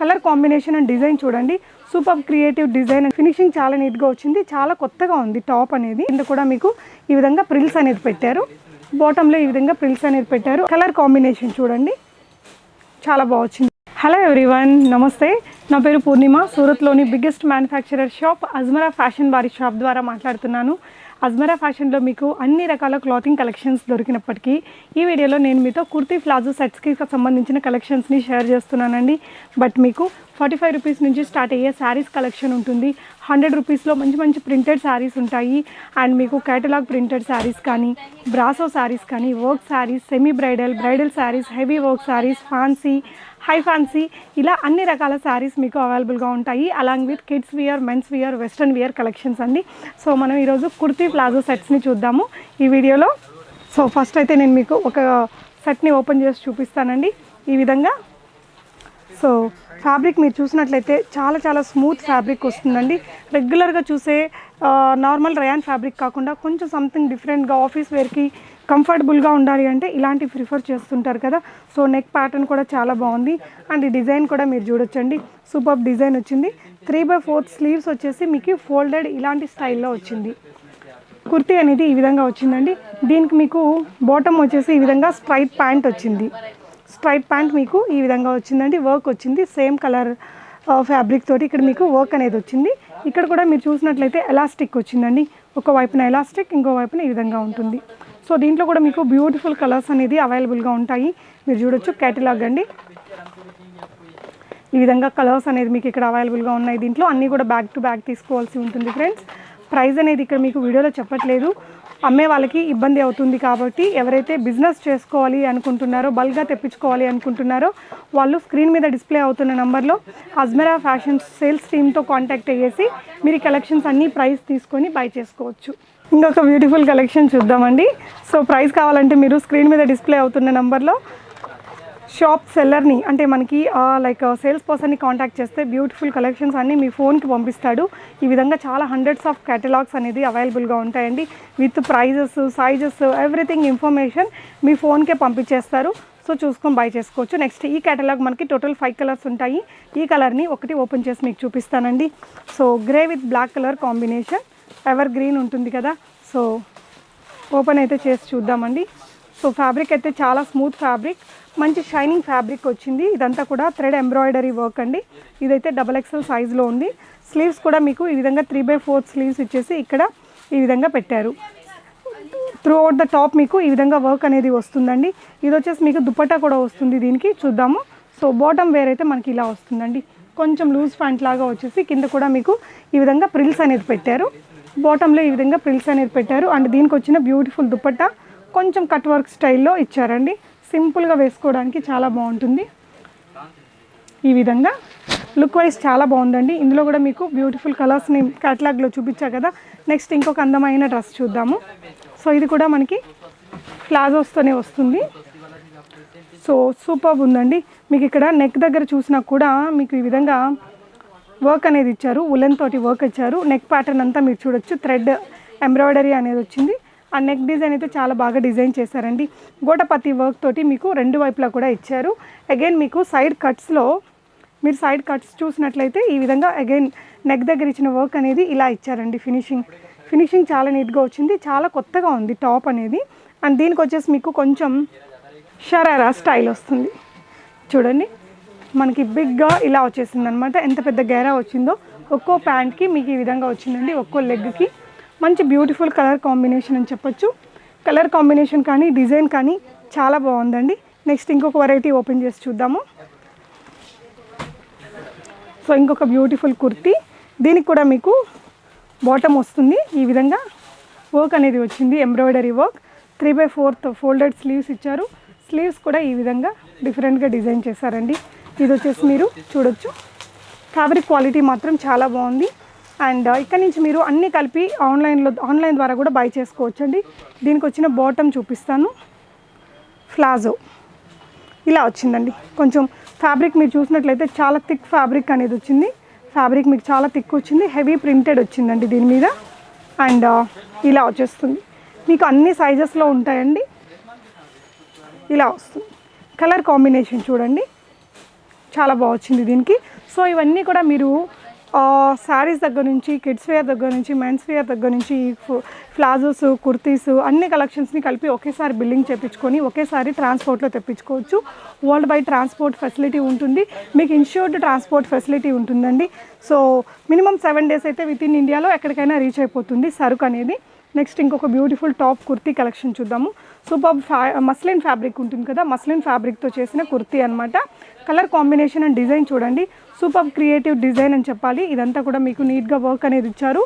Colour combination and design చూడండి. Super creative design finishing చాలా నీట్గా వచ్చింది. చాలా కొత్తగా ఉంది టాప్ అనేది. ఇంత కూడా మీకు ఈ విధంగా ప్రిల్స్ అనేది పెట్టారు. బాటంలో ఈ విధంగా ప్రిల్స్ అనేది పెట్టారు. కలర్ కాంబినేషన్ చూడండి. చాలా బాగా వచ్చింది. హలో ఎవ్రీవన్ నమస్తే. నా పేరు Purnima. సూరత్లోని biggest manufacturer shop Ajmera fashion వారి షాప్ ద్వారా మాట్లాడుతున్నాను. అజ్మరా ఫ్యాషన్లో మీకు అన్ని రకాల క్లాతింగ్ కలెక్షన్స్ దొరికినప్పటికీ ఈ వీడియోలో నేను మీతో కుర్తీ ప్లాజో సెట్స్కి సంబంధించిన కలెక్షన్స్ని షేర్ చేస్తున్నానండి. బట్ మీకు ఫార్టీ ఫైవ్ రూపీస్ నుంచి స్టార్ట్ అయ్యే శారీస్ కలెక్షన్ ఉంటుంది. హండ్రెడ్ రూపీస్లో మంచి మంచి ప్రింటెడ్ శారీస్ ఉంటాయి. అండ్ మీకు కేటలాగ్ ప్రింటెడ్ శారీస్ కానీ బ్రాసో శారీస్ కానీ work saris semi bridal bridal saris heavy work saris fancy high fancy. ఇలా అన్ని రకాల శారీస్ మీకు అవైలబుల్గా ఉంటాయి. Along with kids wear men's wear western wear collections అండి. సో మనం ఈరోజు కుర్తీ ప్లాజో సెట్స్ని చూద్దాము. ఈ వీడియోలో సో ఫస్ట్ అయితే నేను మీకు ఒక సెట్ని ఓపెన్ చేసి చూపిస్తానండి. ఈ విధంగా. సో ఫ్యాబ్రిక్ మీరు చూసినట్లయితే చాలా చాలా స్మూత్ ఫ్యాబ్రిక్ వస్తుందండి. రెగ్యులర్గా చూసే నార్మల్ రయాన్ ఫ్యాబ్రిక్ కాకుండా కొంచెం సంథింగ్ డిఫరెంట్గా ఆఫీస్ వేర్కి కంఫర్టబుల్గా ఉండాలి అంటే ఇలాంటివి ప్రిఫర్ చేస్తుంటారు కదా. సో నెక్ ప్యాటర్న్ కూడా చాలా బాగుంది. అండ్ ఈ డిజైన్ కూడా మీరు చూడొచ్చండి. సూపర్ డిజైన్ వచ్చింది. త్రీ బై ఫోర్త్ స్లీవ్స్ వచ్చేసి మీకు ఫోల్డెడ్ ఇలాంటి స్టైల్లో వచ్చింది. కుర్తీ అనేది ఈ విధంగా వచ్చిందండి. దీనికి మీకు బాటమ్ వచ్చేసి ఈ విధంగా స్ట్రైట్ ప్యాంట్ వచ్చింది. స్ట్రైట్ ప్యాంట్ మీకు ఈ విధంగా వచ్చిందండి. వర్క్ వచ్చింది. సేమ్ కలర్ ఫ్యాబ్రిక్ తోటి ఇక్కడ మీకు వర్క్ అనేది వచ్చింది. ఇక్కడ కూడా మీరు చూసినట్లయితే ఎలాస్టిక్ వచ్చిందండి. ఒక వైపున ఎలాస్టిక్ ఇంకో వైపున ఈ విధంగా ఉంటుంది. సో దీంట్లో కూడా మీకు బ్యూటిఫుల్ కలర్స్ అనేది అవైలబుల్గా ఉంటాయి. మీరు చూడొచ్చు కేటలాగ్ అండి. ఈ విధంగా కలర్స్ అనేది మీకు ఇక్కడ అవైలబుల్గా ఉన్నాయి దీంట్లో. అన్నీ కూడా బ్యాక్ టు బ్యాక్ తీసుకోవాల్సి ఉంటుంది ఫ్రెండ్స్ ప్రైస్ అనేది ఇక్కడ మీకు వీడియోలో చెప్పట్లేదు. అమ్మే వాళ్ళకి ఇబ్బంది అవుతుంది కాబట్టి ఎవరైతే బిజినెస్ చేసుకోవాలి అనుకుంటున్నారో బల్క్గా తెప్పించుకోవాలి అనుకుంటున్నారో వాళ్ళు స్క్రీన్ మీద డిస్ప్లే అవుతున్న నెంబర్లో అజ్మెరా ఫ్యాషన్ సేల్స్ టీమ్తో కాంటాక్ట్ అయ్యేసి మీరు కలెక్షన్స్ అన్నీ ప్రైస్ తీసుకొని బై చేసుకోవచ్చు. ఇంకొక బ్యూటిఫుల్ కలెక్షన్ చూద్దామండి. సో ప్రైస్ కావాలంటే మీరు స్క్రీన్ మీద డిస్ప్లే అవుతున్న నెంబర్లో షాప్ సెల్లర్ని అంటే మనకి లైక్ సేల్స్ పర్సన్ని కాంటాక్ట్ చేస్తే బ్యూటిఫుల్ కలెక్షన్స్ అన్నీ మీ ఫోన్కి పంపిస్తాడు. ఈ విధంగా చాలా హండ్రెడ్స్ ఆఫ్ కేటలాగ్స్ అనేది అవైలబుల్గా ఉంటాయండి. With prices sizes everything information మీ ఫోన్కే పంపించేస్తారు. సో చూసుకొని బై చేసుకోవచ్చు. నెక్స్ట్ ఈ కేటలాగ్ మనకి టోటల్ ఫైవ్ కలర్స్ ఉంటాయి. ఈ కలర్ని ఒకటి ఓపెన్ చేసి మీకు చూపిస్తానండి. So grey with black colour combination evergreen ఉంటుంది కదా సో ఓపెన్ అయితే చేసి చూద్దామండి. సో ఫ్యాబ్రిక్ అయితే చాలా స్మూత్ ఫ్యాబ్రిక్ మంచి షైనింగ్ ఫ్యాబ్రిక్ వచ్చింది. ఇదంతా కూడా థ్రెడ్ ఎంబ్రాయిడరీ వర్క్ అండి. ఇదైతే డబల్ ఎక్సెల్ సైజ్లో ఉంది. స్లీవ్స్ కూడా మీకు ఈ విధంగా త్రీ బై ఫోర్త్ స్లీవ్స్ ఇచ్చేసి ఇక్కడ ఈ విధంగా పెట్టారు. త్రూ అవుట్ ద టాప్ మీకు ఈ విధంగా వర్క్ అనేది వస్తుందండి. ఇది వచ్చేసి మీకు దుపట్టా కూడా వస్తుంది దీనికి చూద్దాము. సో బాటమ్ వేర్ అయితే మనకి ఇలా వస్తుందండి. కొంచెం లూజ్ ప్యాంట్ లాగా వచ్చేసి కింద కూడా మీకు ఈ విధంగా ప్రిల్స్ అనేది పెట్టారు. బాటంలో ఈ విధంగా ప్రిల్స్ అనేది పెట్టారు. అండ్ దీనికి వచ్చిన బ్యూటిఫుల్ దుపట్టా కొంచెం కట్ వర్క్ స్టైల్లో ఇచ్చారండి. సింపుల్గా వేసుకోవడానికి చాలా బాగుంటుంది. ఈ విధంగా లుక్ వైజ్ చాలా బాగుందండి. ఇందులో కూడా మీకు బ్యూటిఫుల్ కలర్స్ని క్యాటలాగ్లో చూపించా కదా. నెక్స్ట్ ఇంకొక అందమైన డ్రెస్ చూద్దాము. సో ఇది కూడా మనకి ప్లాజోస్తోనే వస్తుంది. సో సూపర్ ఉందండి. మీకు ఇక్కడ నెక్ దగ్గర చూసినా కూడా మీకు ఈ విధంగా వర్క్ అనేది ఇచ్చారు ఉలెన్ తోటి వర్క్ ఇచ్చారు. నెక్ ప్యాటర్న్ అంతా మీరు చూడొచ్చు. థ్రెడ్ ఎంబ్రాయిడరీ అనేది వచ్చింది ఆ నెక్ డిజైన్ అయితే చాలా బాగా డిజైన్ చేశారండి. గోటపతి వర్క్ తోటి మీకు రెండు వైపులా కూడా ఇచ్చారు. అగైన్ మీకు సైడ్ కట్స్లో మీరు సైడ్ కట్స్ చూసినట్లయితే ఈ విధంగా అగైన్ నెక్ దగ్గర ఇచ్చిన వర్క్ అనేది ఇలా ఇచ్చారండి ఫినిషింగ్ ఫినిషింగ్ చాలా నీట్గా వచ్చింది. చాలా కొత్తగా ఉంది టాప్ అనేది. అండ్ దీనికి వచ్చేసి మీకు కొంచెం షరారా స్టైల్ వస్తుంది. చూడండి. మనకి బిగ్గా ఇలా వచ్చేసింది అనమాట ఎంత పెద్ద గేరా వచ్చిందో ఒక్కో ప్యాంట్కి మీకు ఈ విధంగా వచ్చిందండి ఒక్కో లెగ్కి మంచి బ్యూటిఫుల్ కలర్ కాంబినేషన్ అని చెప్పొచ్చు. కలర్ కాంబినేషన్ కానీ డిజైన్ కానీ చాలా బాగుందండి. నెక్స్ట్ ఇంకొక వెరైటీ ఓపెన్ చేసి చూద్దాము. సో ఇంకొక బ్యూటిఫుల్ కుర్తీ. దీనికి కూడా మీకు బాటమ్ వస్తుంది. ఈ విధంగా వర్క్ అనేది వచ్చింది embroidery work three by fourth folded sleeves ఇచ్చారు. స్లీవ్స్ కూడా ఈ విధంగా డిఫరెంట్గా డిజైన్ చేశారండి. ఇది వచ్చేసి మీరు చూడొచ్చు. ఫ్యాబ్రిక్ క్వాలిటీ మాత్రం చాలా బాగుంది. అండ్ uh, ఇక్కడ నుంచి మీరు అన్నీ కలిపి ఆన్లైన్లో ఆన్లైన్ ద్వారా కూడా బై చేసుకోవచ్చు అండి దీనికి వచ్చిన బాటమ్ చూపిస్తాను. ఫ్లాజో ఇలా వచ్చిందండి. కొంచెం ఫ్యాబ్రిక్ మీరు చూసినట్లయితే చాలా థిక్ ఫ్యాబ్రిక్ అనేది వచ్చింది. ఫ్యాబ్రిక్ మీకు చాలా థిక్ వచ్చింది. హెవీ ప్రింటెడ్ వచ్చిందండి దీని మీద. అండ్ uh, ఇలా వచ్చేస్తుంది. మీకు అన్ని సైజెస్లో ఉంటాయండి. ఇలా వస్తుంది. కలర్ కాంబినేషన్ చూడండి. చాలా బాగా వచ్చింది దీనికి. సో ఇవన్నీ కూడా మీరు శారీస్ దగ్గర నుంచి కిడ్స్ వేర్ దగ్గర నుంచి మెన్స్ వేర్ దగ్గర నుంచి ఫ్లాజోస్ కుర్తీస్ అన్ని కలెక్షన్స్ని కలిపి ఒకేసారి బిల్లింగ్ చేయించుకొని ఒకేసారి ట్రాన్స్పోర్ట్లో తెప్పించుకోవచ్చు. వరల్డ్ వైడ్ ట్రాన్స్పోర్ట్ ఫెసిలిటీ ఉంటుంది. మీకు ఇన్ష్యూర్డ్ ట్రాన్స్పోర్ట్ ఫెసిలిటీ ఉంటుందండి. సో మినిమం సెవెన్ డేస్ అయితే విత్ ఇన్ ఇండియాలో ఎక్కడికైనా రీచ్ అయిపోతుంది సరుకు అనేది. నెక్స్ట్ ఇంకొక బ్యూటిఫుల్ టాప్ కుర్తీ కలెక్షన్ చూద్దాము. సూపర్ ఫ్యా మస్లిన్ ఫ్యాబ్రిక్ ఉంటుంది కదా మస్లిన్ ఫ్యాబ్రిక్తో చేసిన కుర్తీ అనమాట కలర్ కాంబినేషన్ అండ్ డిజైన్ చూడండి. సూపర్ క్రియేటివ్ డిజైన్ అని చెప్పాలి. ఇదంతా కూడా మీకు నీట్గా వర్క్ అనేది ఇచ్చారు.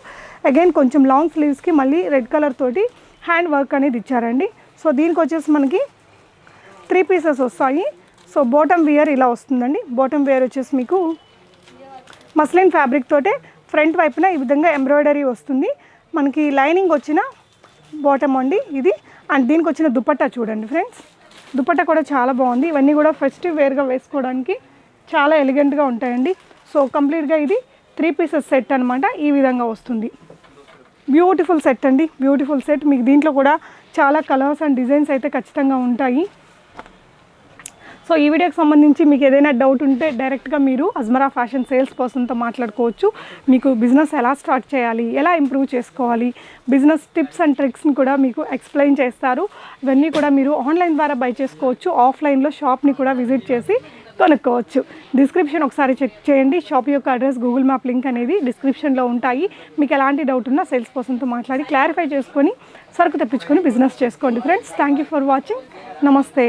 అగైన్ కొంచెం లాంగ్ స్లీవ్స్కి మళ్ళీ రెడ్ కలర్ తోటి హ్యాండ్ వర్క్ అనేది ఇచ్చారండి. సో దీనికి వచ్చేసి మనకి త్రీ పీసెస్ వస్తాయి. సో బాటమ్ వేర్ ఇలా వస్తుందండి. బాటమ్ వేర్ వచ్చేసి మీకు మస్లిన్ ఫ్యాబ్రిక్ తోటే ఫ్రంట్ వైపున ఈ విధంగా ఎంబ్రాయిడరీ వస్తుంది. మనకి లైనింగ్ వచ్చిన బాటమ్ అండి ఇది. అండ్ దీనికి వచ్చిన దుపట్టా చూడండి ఫ్రెండ్స్. దుపట్టా కూడా చాలా బాగుంది. ఇవన్నీ కూడా ఫెస్టివ్ వేర్గా వేసుకోవడానికి చాలా ఎలిగెంట్గా ఉంటాయండి. సో కంప్లీట్గా ఇది త్రీ పీసెస్ సెట్ అనమాట ఈ విధంగా వస్తుంది. బ్యూటిఫుల్ సెట్ అండి. బ్యూటిఫుల్ సెట్ మీకు దీంట్లో కూడా చాలా కలర్స్ అండ్ డిజైన్స్ అయితే ఖచ్చితంగా ఉంటాయి. సో ఈ వీడియోకి సంబంధించి మీకు ఏదైనా డౌట్ ఉంటే డైరెక్ట్గా మీరు అజ్మరా ఫ్యాషన్ సేల్స్ పర్సన్తో మాట్లాడుకోవచ్చు. మీకు బిజినెస్ ఎలా స్టార్ట్ చేయాలి ఎలా ఇంప్రూవ్ చేసుకోవాలి బిజినెస్ టిప్స్ అండ్ ట్రిక్స్ని కూడా మీకు ఎక్స్ప్లెయిన్ చేస్తారు. ఇవన్నీ కూడా మీరు ఆన్లైన్ ద్వారా బై చేసుకోవచ్చు. ఆఫ్లైన్లో షాప్ని కూడా విజిట్ చేసి కొనుక్కోవచ్చు. డిస్క్రిప్షన్ ఒకసారి చెక్ చేయండి. షాప్ యొక్క అడ్రస్ గూగుల్ మ్యాప్ లింక్ అనేది డిస్క్రిప్షన్లో ఉంటాయి. మీకు ఎలాంటి డౌట్ ఉన్నా సేల్స్ పర్సన్తో మాట్లాడి క్లారిఫై చేసుకొని సరుకు తెప్పించుకొని బిజినెస్ చేసుకోండి. Friends thank you for watching నమస్తే.